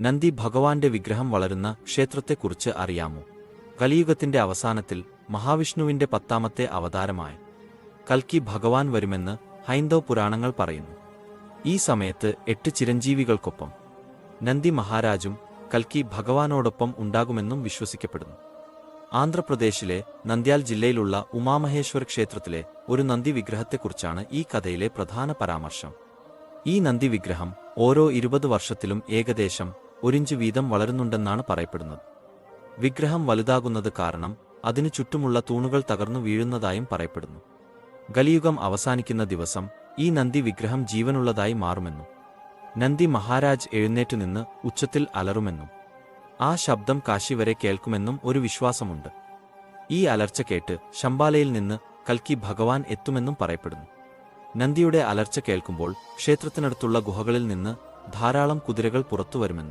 നന്ദി ഭഗവാന്റെ വിഗ്രഹം വളരുന്ന ക്ഷേത്രത്തെക്കുറിച്ച് അറിയാമോ? കലിയുഗത്തിന്റെ അവസാനത്തിൽ മഹാവിഷ്ണുവിന്റെ പത്താമത്തെ അവതാരമായ കൽക്കി ഭഗവാൻ വരുമെന്ന് ഹൈന്ദവ പുരാണങ്ങൾ പറയുന്നു. ഈ സമയത്ത് എട്ട് ചിരഞ്ജീവികൾക്കൊപ്പം നന്ദി മഹാരാജും കൽക്കി ഭഗവാനോടൊപ്പം ഉണ്ടാകുമെന്നും വിശ്വസിക്കപ്പെടുന്നു. ആന്ധ്രാപ്രദേശിലെ നന്ദ്യാൽ ജില്ലയിലുള്ള ഉമാമഹേശ്വര ക്ഷേത്രത്തിലെ ഒരു നന്ദി വിഗ്രഹത്തെക്കുറിച്ചാണ് ഈ കഥയിലെ പ്രധാന പരാമർശം. ഈ നന്ദി വിഗ്രഹം ഓരോ ഇരുപത് വർഷത്തിലും ഏകദേശം ഒരിഞ്ച് വീതം വളരുന്നുണ്ടെന്നാണ് പറയപ്പെടുന്നത്. വിഗ്രഹം വലുതാകുന്നത് കാരണം അതിനു ചുറ്റുമുള്ള തൂണുകൾ തകർന്നു വീഴുന്നതായും പറയപ്പെടുന്നു. കലിയുഗം അവസാനിക്കുന്ന ദിവസം ഈ നന്ദി വിഗ്രഹം ജീവനുള്ളതായി മാറുമെന്നും നന്ദി മഹാരാജ് എഴുന്നേറ്റു നിന്ന് ഉച്ചത്തിൽ അലറുമെന്നും ആ ശബ്ദം കാശി വരെ കേൾക്കുമെന്നും ഒരു വിശ്വാസമുണ്ട്. ഈ അലർച്ച കേട്ട് ശമ്പാലയിൽ നിന്ന് കൽക്കി ഭഗവാൻ എത്തുമെന്നും പറയപ്പെടുന്നു. നന്ദിയുടെ അലർച്ച കേൾക്കുമ്പോൾ ക്ഷേത്രത്തിനടുത്തുള്ള ഗുഹകളിൽ നിന്ന് ധാരാളം കുതിരകൾ പുറത്തുവരുമെന്ന്.